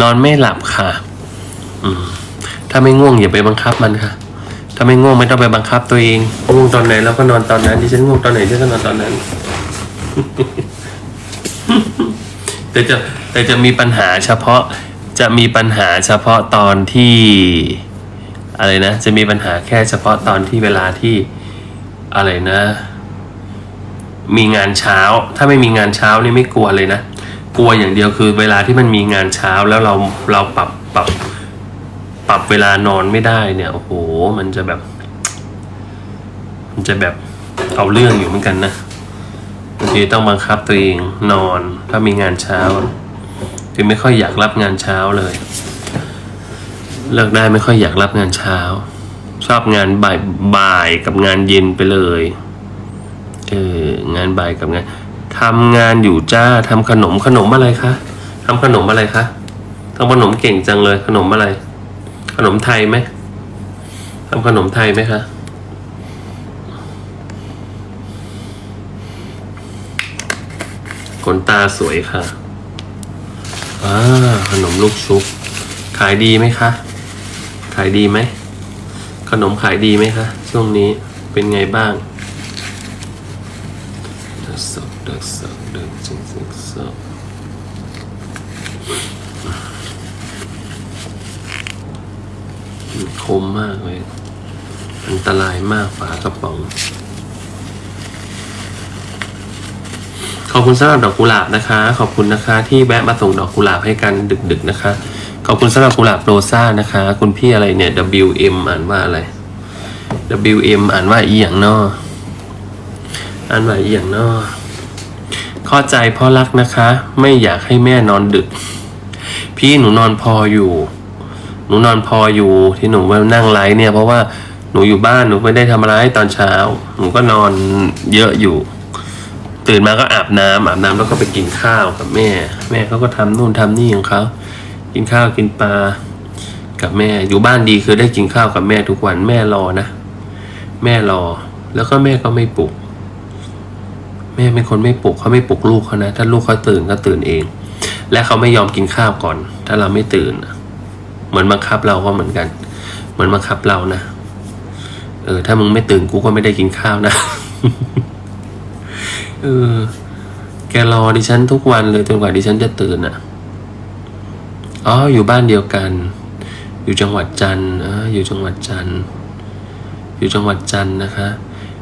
นอนไม่หลับค่ะ อืม ถ้าไม่ง่วงอย่าไปบังคับมันค่ะ ถ้าไม่ง่วงไม่ต้องไปบังคับตัวเอง ง่วงตอนไหนเราก็นอนตอนนั้นดิฉันง่วงตอนไหนดิฉันก็นอนตอนนั้น แต่จะแต่จะมีปัญหาเฉพาะจะมีปัญหาเฉพาะตอนที่ อะไรนะ จะมีปัญหาแค่เฉพาะตอนที่เวลาที่อะไรนะ มีงานเช้า ถ้าไม่มีงานเช้านี่ไม่กลัวเลยนะ กลัวอย่างเดียวคือเวลาที่มันมีงานเช้าแล้วเราเราปรับปรับปรับเวลานอนไม่ได้เนี่ยโอ้โหมันจะแบบ มันจะแบบเอาเรื่องอยู่เหมือนกันนะบางทีต้องบังคับตัวเองนอนถ้ามีงานเช้าคือไม่ค่อยอยากรับงานเช้าเลย เลิกได้ไม่ค่อยอยากรับงานเช้า ชอบงานบ่ายบ่ายกับงานเย็นไปเลยเอองานบ่ายกับงาน ทำงานอยู่จ้าทำขนมขนมอะไรคะทำขนมอะไรคะทำขนมเก่งจังเลย ขนมอะไร ขนมไทยไหมทำขนมไทยไหมคะขนตาสวยค่ะอ่าขนมลูกชุบ ขายดีไหมคะ ขายดีไหม ขนมขายดีไหมคะ ช่วงนี้เป็นไงบ้างเดือดสดเดือดสดเดือดจริง จริงสดคมมากเลยอันตรายมากฝากระป๋อง ขอบคุณสำหรับดอกกุหลาบนะคะ ขอบคุณนะคะ ที่แวะมาส่งดอกกุหลาบให้กันดึกๆนะคะ ขอบคุณสำหรับกุหลาบโรซ่านะคะ คุณพี่อะไรเนี่ย WM อ่านว่าอะไร WM อ่านว่าอียงนออ่านว่าอียงนอ เข้าใจเพ่อรักนะคะ ไม่อยากให้แม่นอนดึก พี่หนูนอนพออยู่ หนูนอนพออยู่ที่หนูมานั่งไลฟ์เนี่ย เพราะว่าหนูอยู่บ้านหนูไม่ได้ทำอะไรตอนเช้า หนูก็นอนเยอะอยู่ ตื่นมาก็อาบน้ำอาบน้ำแล้วก็ไปกินข้าวกับแม่ แม่เขาก็ทำนู่นทำนี่ของเขากินข้าวกินปลากับแม่อยู่บ้านดีคือได้กินข้าวกับแม่ทุกวันแม่รอนะ แม่รอ แล้วก็แม่ก็ไม่ปลุก แม่เป็นคนไม่ปลุกเขาไม่ปลุกลูกเขานะ ถ้าลูกเขาตื่นก็ตื่นเอง และเขาไม่ยอมกินข้าวก่อน ถ้าเราไม่ตื่น เหมือนบังคับเราก็เหมือนกัน เหมือนบังคับเรานะเออ ถ้ามึงไม่ตื่นกูก็ไม่ได้กินข้าวนะเออแกรอดิฉันทุกวันเลยจนกว่าดิฉันจะตื่นอะอ๋ออยู่บ้านเดียวกัน อยู่จังหวัดจันทร์เอออยู่จังหวัดจันทร์อยู่จังหวัดจันทร์นะคะ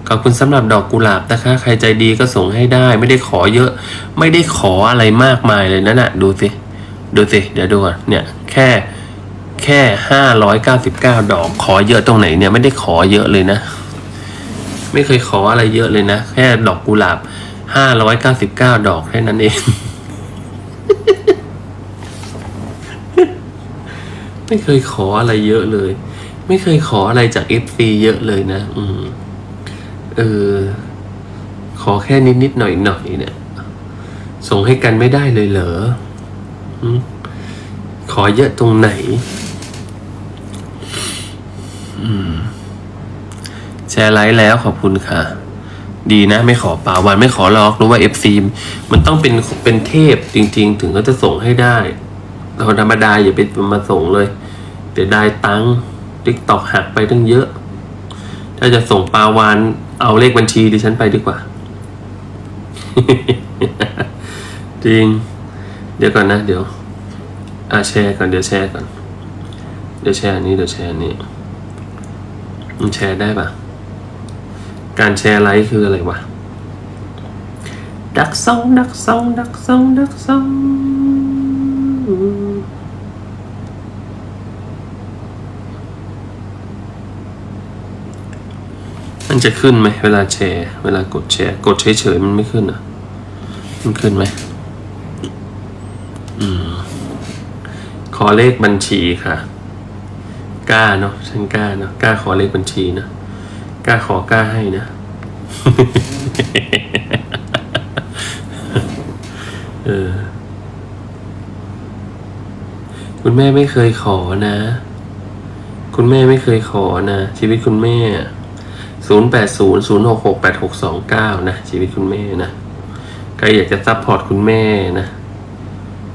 ขอบคุณสำหรับดอกกุหลาบนะคะ ใครใจดีก็ส่งให้ได้ ไม่ได้ขอเยอะ ไม่ได้ขออะไรมากมายเลยนั่นน่ะดูสิ ดูสิ เดี๋ยวดูก่อนเนี่ยแค่แค่ห้าร้อยเก้าสิบเก้าดอกขอเยอะตรงไหนเนี่ยไม่ได้ขอเยอะเลยนะ ไม่เคยขออะไรเยอะเลยนะ แค่ดอกกุหลาบห้าร้อยเก้าสิบเก้าดอกแค่นั้นเอง ไม่เคยขออะไรเยอะเลย ไม่เคยขออะไรจากเอฟซีเยอะเลยนะ อืม เออ ขอแค่นิดนิดหน่อยหน่อยเนี่ย ส่งให้กันไม่ได้เลยเหรอขอเยอะตรงไหนแชร์ไลค์แล้วขอบคุณค่ะ ดีนะ ไม่ขอป่าวันไม่ขอหรอกรู้ว่าเอฟซีมันต้องเป็นเป็นเทพจริง ๆ ถึงก็จะส่งให้ได้เราธรรมดาอย่าไปมาส่งเลย เดี๋ยวได้ตังติ๊กตอกหักไปตั้งเยอะ ถ้าจะส่งปาวาน เอาเลขบัญชีดิฉันไปดีกว่า จริง เดี๋ยวก่อนนะ เดี๋ยวอ่าแชร์ก่อนเดี๋ยวแชร์ก่อน เดี๋ยวแชร์อันนี้เดี๋ยวแชร์อันนี้มันแชร์ได้ปะการแชร์ไลค์คืออะไรวะ ดักซองดักซองดักซองดักซอง มันจะขึ้นไหมเวลาแชร์ เวลากดแชร์ กดเฉยๆมันไม่ขึ้นอะ มันขึ้นไหมอืมขอเลขบัญชีค่ะกล้าเนาะฉันกล้าเนาะกล้าขอเลขบัญชีนะกล้าขอกล้าให้นะเออคุณแม่ไม่เคยขอนะ คุณแม่ไม่เคยขอนะชีวิตคุณแม่ ศูนย์แปดศูนะ ชีวิตคุณแม่นะใครอยากจะซัพพอร์ตคุณแม่นะ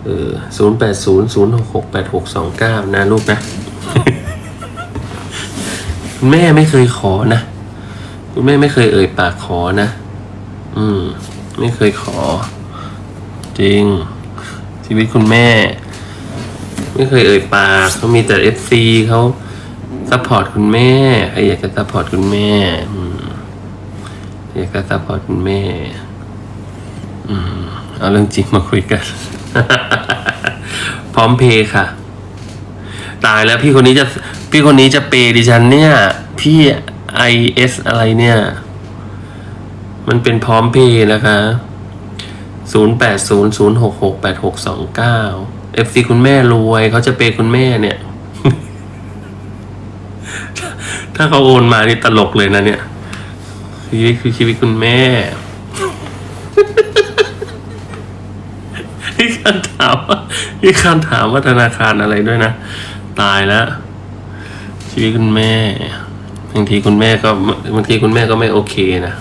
เออศูนย์แปดศูนย์ศูนย์หกหกแปนะลูกนะ คุณแม่ไม่เคยขอนะ คุณแม่ไม่เคยเอ่ยปากขอนะ อืม ไม่เคยขอ จริง ชีวิตคุณแม่ ไม่เคยเอ่ยปากเขามีแต่เอฟซีเขา ซัพพอร์ตคุณแม่ใครอยากจะซัพพอร์ตคุณแม่อยากจะซัพพอร์ตคุณแม่อืมเอาเรื่องจริงมาคุยกัน พร้อมเพย์ค่ะ ตายแล้วพี่คนนี้จะ พี่คนนี้จะเปย์ดิฉันเนี่ย พี่ไอเอสอะไรเนี่ย มันเป็นพร้อมเพย์นะคะศูนย์แปดศูนย์ศูนย์หกหกแปดหกสองเก้าเอฟซีคุณแม่รวยเขาจะเปย์คุณแม่เนี่ย ถ้าเขาโอนมานี่ตลกเลยนะเนี่ยชีวิตคือชีวิตคุณแม่พี่คันถามว่าพี่คันถามว่าธนาคารอะไรด้วยนะ ตายแล้ว ชีวิตคุณแม่บางทีคุณแม่ก็บางทีคุณแม่ก็ไม่โอเคนะ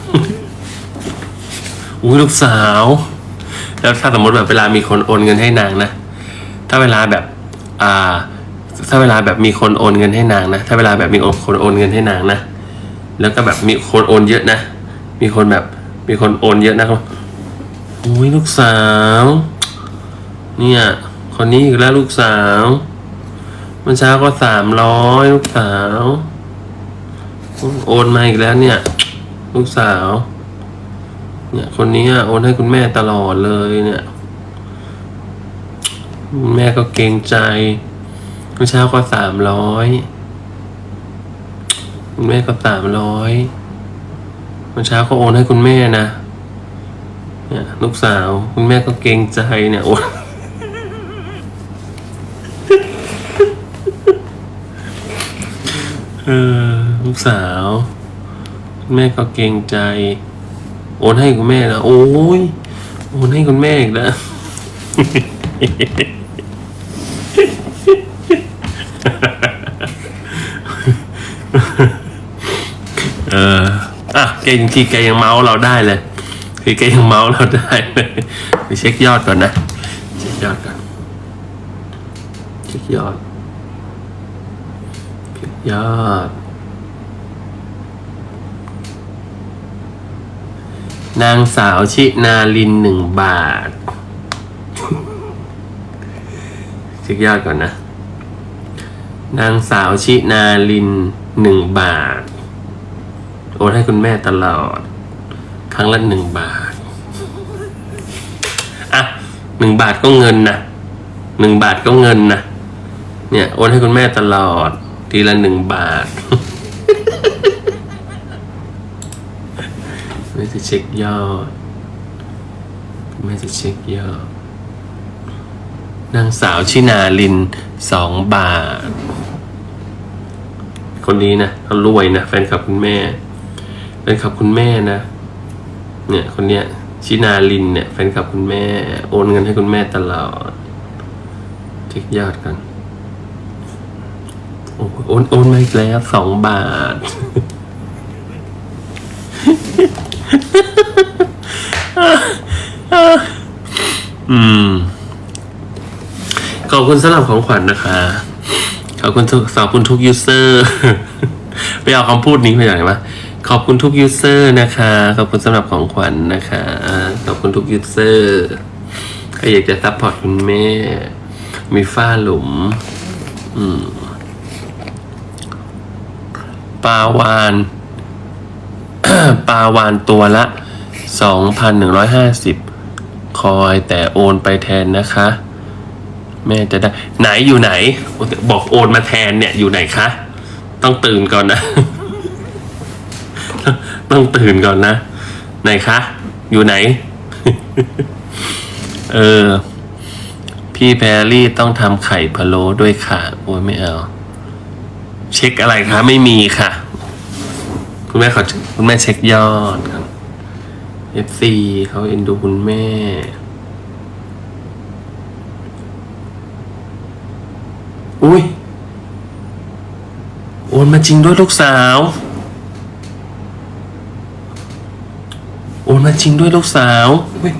อุ้ยลูกสาว แล้วถ้าสมมติแบบเวลามีคนโอนเงินให้นางนะ ถ้าเวลาแบบ อ่า ถ้าเวลาแบบมีคนโอนเงินให้นางนะ ถ้าเวลาแบบมีคนโอนเงินให้นางนะ แล้วก็แบบมีคนโอนเยอะนะ มีคนแบบมีคนโอนเยอะนะก็อุ้ยลูกสาว เนี่ย คนนี้อีกแล้วลูกสาวเมื่อเช้าก็สามร้อยลูกสาว โอนมาอีกแล้วเนี่ย ลูกสาว เนี่ย คนนี้อะโอนให้คุณแม่ตลอดเลยเนี่ย แม่ก็เกรงใจ เมื่อเช้าก็สามร้อยคุณแม่ก็สามร้อยเมื่อเช้าก็โอนให้คุณแม่นะเนี่ยลูกสาวคุณแม่ก็เกรงใจเนี่ยโอนเออลูกสาวคุณแม่ก็เกรงใจ โอนให้คุณแม่นะโอ้ยโอนให้คุณแม่อีกแล้ว เอออะแกจริงๆแกยังเมาส์เราได้เลยคือแกยังเมาส์เราได้เลยไปเช็คยอดก่อนนะ เช็คยอดก่อน เช็คยอด เช็คยอด นางสาวชินาลินหนึ่งบาท เช็คยอดก่อนนะ นางสาวชินาลินหนึ่งบาท โอนให้คุณแม่ตลอด ครั้งละหนึ่งบาท อะหนึ่งบาทก็เงินนะหนึ่งบาทก็เงินนะเนี่ย โอนให้คุณแม่ตลอด ทีละหนึ่งบาทไม่จะเช็คยอดไม่จะเช็คยอดนางสาวชินาลินสองบาท คนนี้นะเขารวยนะแฟนคลับคุณแม่แฟนคลับคุณแม่นะ เนี่ยคนเนี้ยชินาลินเนี่ยแฟนคลับคุณแม่ โอนเงินให้คุณแม่ตลอดเช็คยอดกันโอ้โอนโอนมาอีกแล้วสองบาท อืมขอบคุณสำหรับของขวัญนะคะ ขอบคุณทุกขอบคุณทุกยูเซอร์ไปเอาคำพูดนี้มาจากไหนวะขอบคุณทุกยูเซอร์นะคะ ขอบคุณสำหรับของขวัญนะคะ ขอบคุณทุกยูเซอร์ใครอยากจะซัพพอร์ตคุณแม่ มีฝ้าหลุม อืมปลาวานปลาวานตัวละสองพันหนึ่งร้อยห้าสิบคอยแต่โอนไปแทนนะคะ แม่จะได้ ไหนอยู่ไหน บอกโอนมาแทนเนี่ยอยู่ไหนคะ ต้องตื่นก่อนนะ ต้องตื่นก่อนนะ ไหนคะ อยู่ไหน เออ พี่แพรรี่ต้องทำไข่พะโล้ด้วยค่ะ โอ้ยไม่เอา เช็คอะไรคะ ไม่มีค่ะ คุณแม่ขอคุณแม่เช็คยอดครับ FC เขาเอ็นดูคุณแม่ อุ้ย โอนมาจริงด้วยลูกสาว โอนมาจริงด้วยลูกสาวอุ๊ย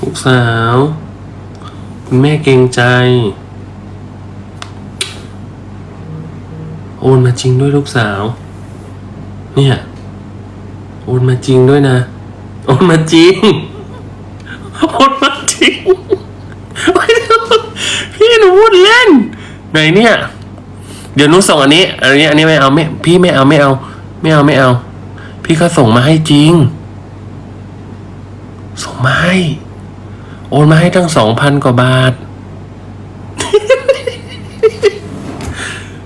ลูกสาวคุณแม่เกรงใจ โอนมาจริงด้วยลูกสาว เนี่ย โอนมาจริงด้วยนะ โอนมาจริง โอนมาจริง พูดเล่นไหนเนี่ย เดี๋ยวนูส่งอันนี้อันนี้อันนี้ไม่เอาไม่พี่ไม่เอาไม่เอา ไม่เอาไม่เอา พี่เขาส่งมาให้จริง ส่งมาให้ โอนมาให้ตั้งสองพันกว่าบาท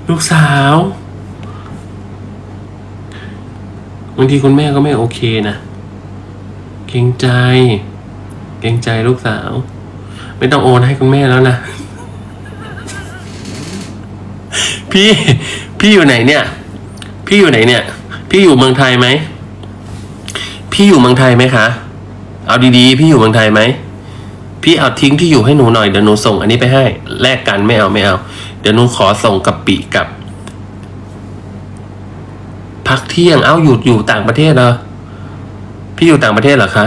ลูกสาวบางทีคุณแม่ก็ไม่โอเคนะเกรงใจ เกรงใจลูกสาว ไม่ต้องโอนให้คุณแม่แล้วนะ พี่พี่อยู่ไหนเนี่ย พี่อยู่ไหนเนี่ย พี่อยู่เมืองไทยไหมพี่อยู่เมืองไทยไหมคะเอาดีๆ พี่อยู่เมืองไทยไหมพี่เอาทิ้งที่อยู่ให้หนูหน่อยเดี๋ยวหนูส่ง อันนี้ไปให้แลกกันไม่เอาไม่เอา เดี๋ยวหนูขอส่งกับปีกับ พักเที่ยงเอ้าอยู่อยู่ต่างประเทศเหรอพี่อยู่ต่างประเทศเหรอคะ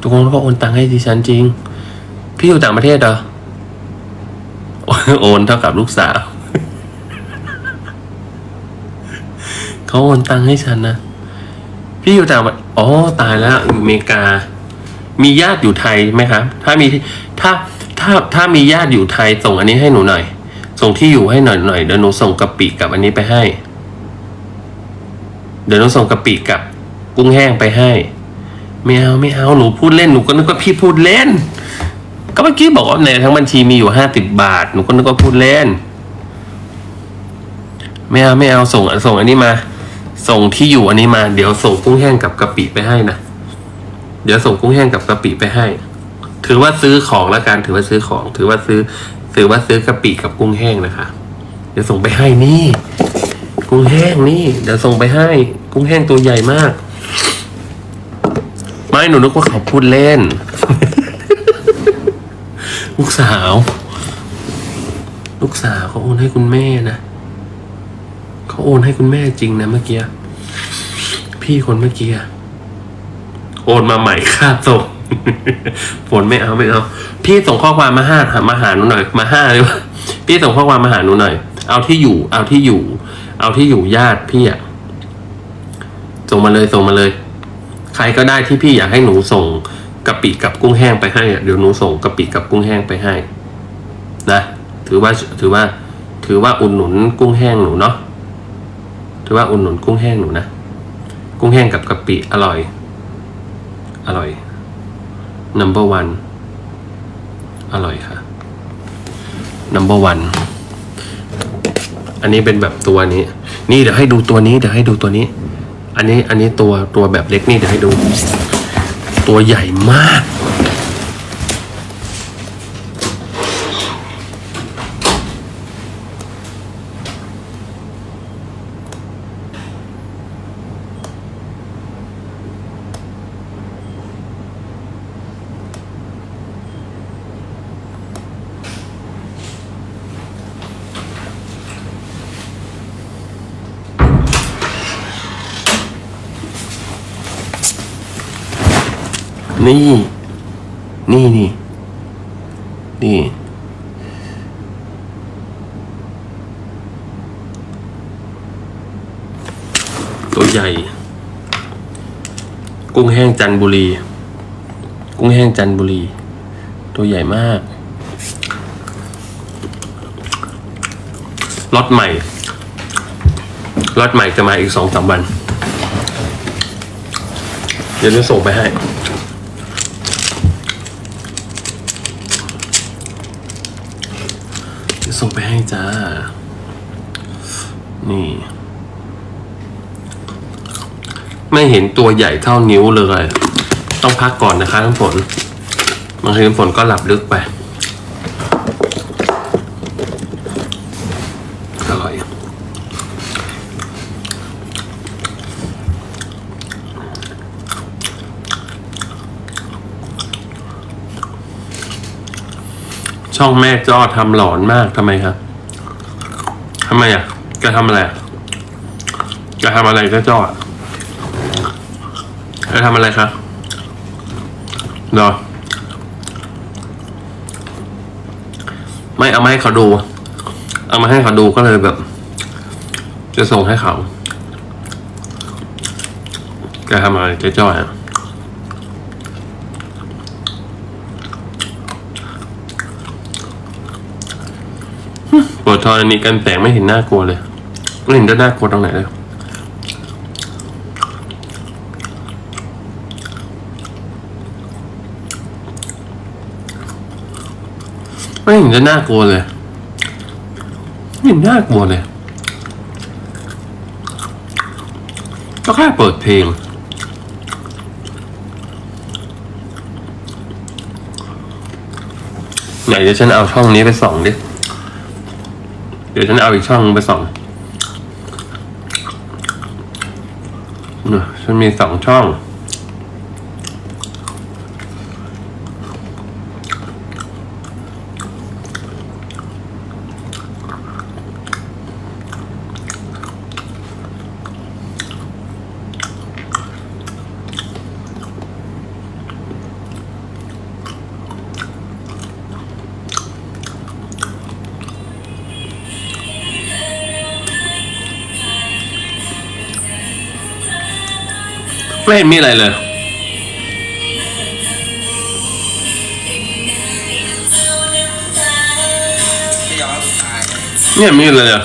ทุกคนก็โอนตังค์ให้ดิฉันจริง พี่อยู่ต่างประเทศเหรอ โอนเท่ากับลูกสาว เขาโอนตังค์ให้ฉันนะ พี่อยู่ต่างประอ๋อตายแล้วอยู่อเมริกา มีญาติอยู่ไทยไหมครับ ถ้ามีถ้าถ้าถ้ามีญาติอยู่ไทยส่งอันนี้ให้หนูหน่อย ส่งที่อยู่ให้หน่อยหน่อยเดี๋ยวหนูส่งกะปิกับอันนี้ไปให้ เดี๋ยวหนูส่งกะปิกับ กุ้งแห้งไปให้ไม่เอาไม่เอาหนูพูดเล่นหนูก็นึกว่าพี่พูดเล่น ก็เมื่อกี้บอกว่าในทั้งบัญชีมีอยู่ห้าสิบบาท หนูก็นึกว่าพูดเล่น ไม่เอาไม่เอาส่งส่งอันนี้มา ส่งที่อยู่อันนี้มา เดี๋ยวส่งกุ้งแห้งกับกะปิไปให้นะ เดี๋ยวส่งกุ้งแห้งกับกะปิไปให้ ถือว่าซื้อของแล้วกันถือว่าซื้อของ ถือว่าซื้อ ถือว่าซื้อกะปิกับกุ้งแห้งนะคะ เดี๋ยวส่งไปให้นี่ กุ้งแห้งนี่ เดี๋ยวส่งไปให้ กุ้งแห้งตัวใหญ่มาก ไม่หนูนึกว่าเขาพูดเล่น ลูกสาว ลูกสาวเขาโอนให้คุณแม่นะเขาโอนให้คุณแม่จริงนะเมื่อกี้พี่คนเมื่อกี้โอนมาใหม่ค่าส่งฝนไม่เอาไม่เอา พี่ส่งข้อความมาห้ามาหาหนูหน่อย มาห้าเลยวะพี่ส่งข้อความมาหาหนูหน่อย เอาที่อยู่ เอาที่อยู่ เอาที่อยู่ญาติพี่อะส่งมาเลยส่งมาเลย ใครก็ได้ที่พี่อยากให้หนูส่ง กะปิกับกุ้งแห้งไปให้เดี๋ยวหนูส่งกะปิกับกุ้งแห้งไปให้นะถือว่าถือว่า ถือว่าอุดหนุนกุ้งแห้งหนูเนาะถือว่าอุดหนุนกุ้งแห้งหนูนะกุ้งแห้งกับกะปิอร่อย อร่อย number one อร่อยค่ะ number one อันนี้เป็นแบบตัวนี้ นี่เดี๋ยวให้ดูตัวนี้เดี๋ยวให้ดูตัวนี้ อันนี้อันนี้ตัวตัวแบบเล็กนี่เดี๋ยวให้ดู ตัวใหญ่มาก นี่ นี่นี่ นี่ ตัวใหญ่ กุ้งแห้งจันบุรี กุ้งแห้งจันบุรี ตัวใหญ่มากรถใหม่รถใหม่จะมาอีกสองสามวัน เดี๋ยวจะส่งไปให้ เดี๋ยว ส่งไปให้จ้า นี่ ไม่เห็นตัวใหญ่เท่านิ้วเลย ต้องพักก่อนนะคะน้ำฝนบางทีน้ำฝนก็หลับลึกไป ช่องแม่จ้อทำหลอนมากทำไมครับทำไมอะแกทำอะไรอะแกทำอะไรเจ้าจ้ออะแกทำอะไรครับเหรอไม่เอามาให้เขาดู เอามาให้เขาดูก็เลยแบบ จะส่งให้เขาแกทำอะไรเจ๊จ้อยอะ ฮึปวดทอนอันนี้กันแสงไม่เห็นน่ากลัวเลยไม่เห็นจะน่ากลัวตรงไหนเลยไม่เห็นจะน่ากลัวเลยไม่เห็นน่ากลัวเลยก็แค่เปิดเพลงไหนเดี๋ยวฉันเอาช่องนี้ไปส่องดิ เดี๋ยวฉันเอาอีกช่องไปส่องเนี่ยฉันมีสองช่อง เห็นมีอะไรเลยที่ยอมตายไม่เห็นมีอะไรเลย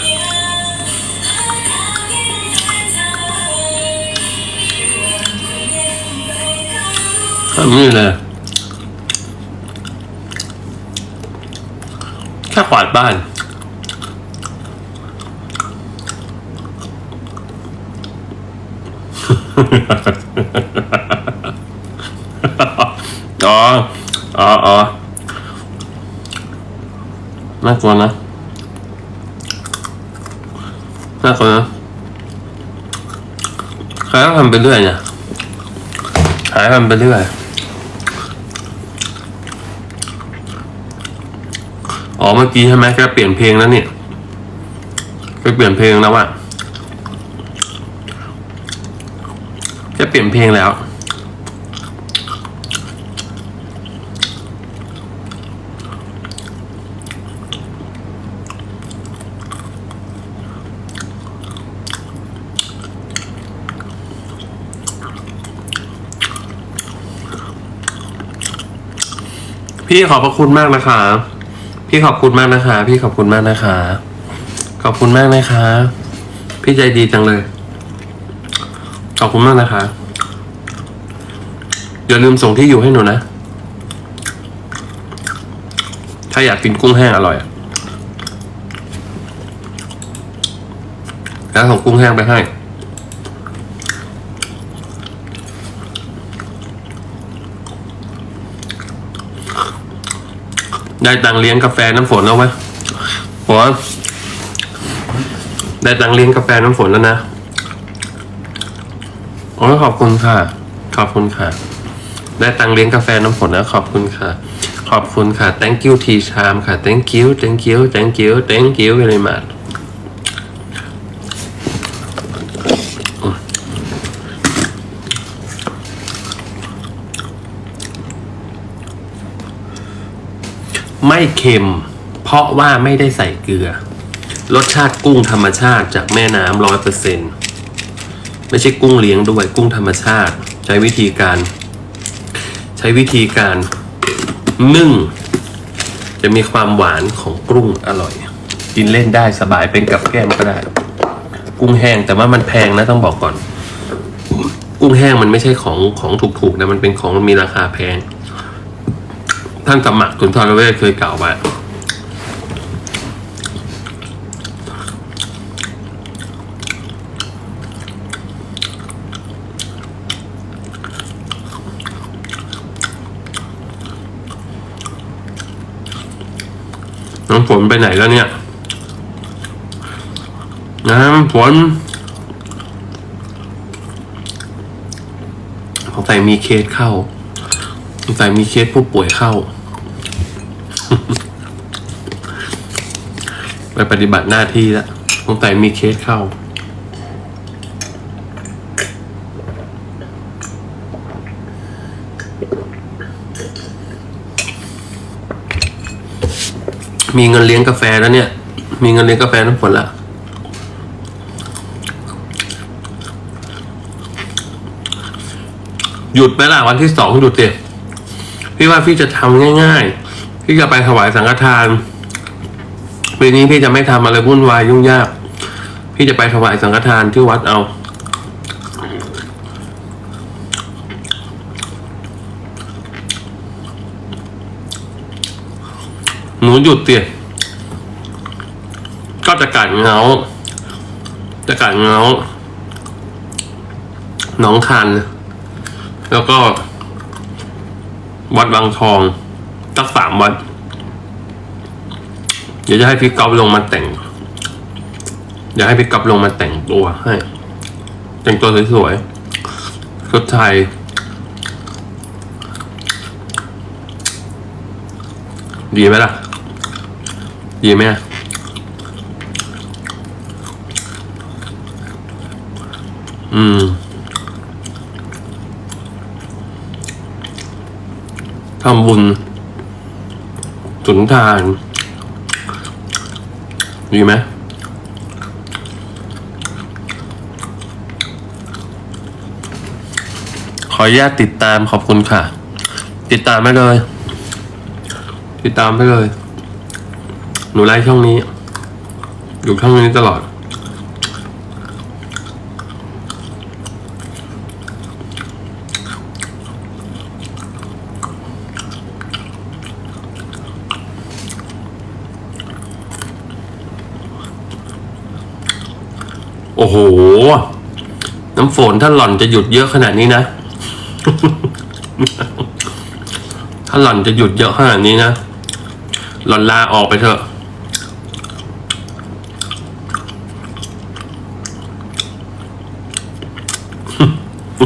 ไม่มีเลยแค่กวาดบ้าน อ๋อ อ๋ออ๋อน่ากลัวนะน่ากลัวนะใครก็ทำไปเรื่อยเนี่ยหายทำไปเรื่อยอ๋อเมื่อกี้ใช่ไหมแกเปลี่ยนเพลงแล้วเนี่ยแกเปลี่ยนเพลงแล้วอะ แกเปลี่ยนเพลงแล้ว พี่ขอบพระคุณมากนะคะ พี่ขอบคุณมากนะคะ พี่ขอบคุณมากนะคะ ขอบคุณมากนะคะ พี่ใจดีจังเลย ขอบคุณมากนะคะ อย่าลืมส่งที่อยู่ให้หนูนะ ถ้าอยากกินกุ้งแห้งอร่อยอะแล้วส่งกุ้งแห้งไปให้ได้ตังเลี้ยงกาแฟน้ำฝนแล้วไหมฝนได้ตังเลี้ยงกาแฟน้ำฝนแล้วนะ โอ้ยขอบคุณค่ะ ขอบคุณค่ะ ได้ตังเลี้ยงกาแฟน้ำฝนแล้วขอบคุณค่ะ ขอบคุณค่ะ thank you ทีชามค่ะ thank you thank you thank you thank you very much ไม่เค็ม เพราะว่าไม่ได้ใส่เกลือ รสชาติกุ้งธรรมชาติจากแม่น้ำร้อยเปอร์เซ็นต์ ไม่ใช่กุ้งเลี้ยงด้วยกุ้งธรรมชาติ ใช้วิธีการ ใช้วิธีการนึ่ง จะมีความหวานของกุ้งอร่อย กินเล่นได้สบายเป็นกับแก้มก็ได้ กุ้งแห้งแต่ว่ามันแพงนะต้องบอกก่อน กุ้งแห้งมันไม่ใช่ของของถูกๆนะมันเป็นของมีราคาแพงท่านสมัครคุณทรเวชเคยกล่าวไว้ น้ำฝนไปไหนแล้วเนี่ย น้ำฝนสงสัยมีเคสเข้าสงสัยมีเคสผู้ป่วยเข้า ไปปฏิบัติหน้าที่แล้วสงสัยมีเคสเข้า มีเงินเลี้ยงกาแฟแล้วเนี่ย มีเงินเลี้ยงกาแฟน้ำฝนละหยุดไปละวันที่สองหยุดเด็พี่ว่าพี่จะทำง่ายๆ พี่จะไปถวายสังฆทานปีนี้พี่จะไม่ทำอะไรวุ่นวายยุ่งยาก พี่จะไปถวายสังฆทานที่วัดเอา หนูหยุดเตียก็จะกัดเงา จะกัดเงา หนองคัน แล้วก็ วัดบางทองสักสามวัด เดี๋ยวจะให้พี่ก๊อฟลงมาแต่ง เดี๋ยวให้พี่ก๊อฟลงมาแต่งตัวให้ แต่งตัวสวยๆชุดไทยดีไหมล่ะ ดีไหมอะอืม ทำบุญสุนทาน ดีไหมขออนุญาตติดตามขอบคุณค่ะ ติดตามไปเลย ติดตามไปเลย นูไลฟ์ช่องนี้ อยู่ช่องนี้ตลอด โอ้โห น้ำฝนถ้าหล่อนจะหยุดเยอะขนาดนี้นะ ถ้าหล่อนจะหยุดเยอะขนาดนี้นะหล่อนลาออกไปเถอะ เดี๋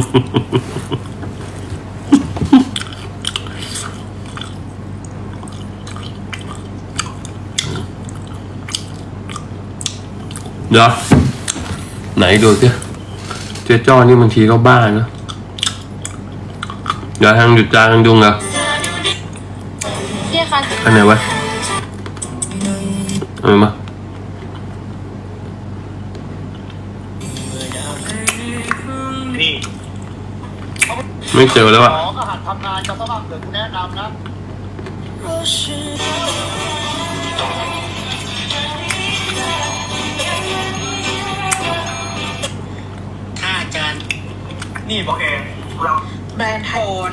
ยวไหนดูสิเจ๊จ้อนี่บางทีก็บ้านะเดี๋ยวทางหยุดจางดุงเหรอพี่คะอันไหนวะเอามา ไม่เจอแล้วขอะออาหารทำงานจะสมัครเดี๋ยวกูแนะนำนะ ค่ะอาจารย์นี่บอกเองเราแบรนด์โทน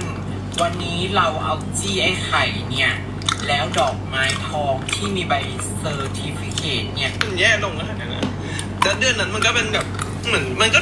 วันนี้เราเอาจี้ไอ้ไข่เนี่ย แล้วดอกไม้ทองที่มีใบเซอร์ติฟิเคตเนี่ย มันแย่ลงขนาดนั้นนะแล้วเดือนนั้นมันก็เป็นแบบเหมือนมันก็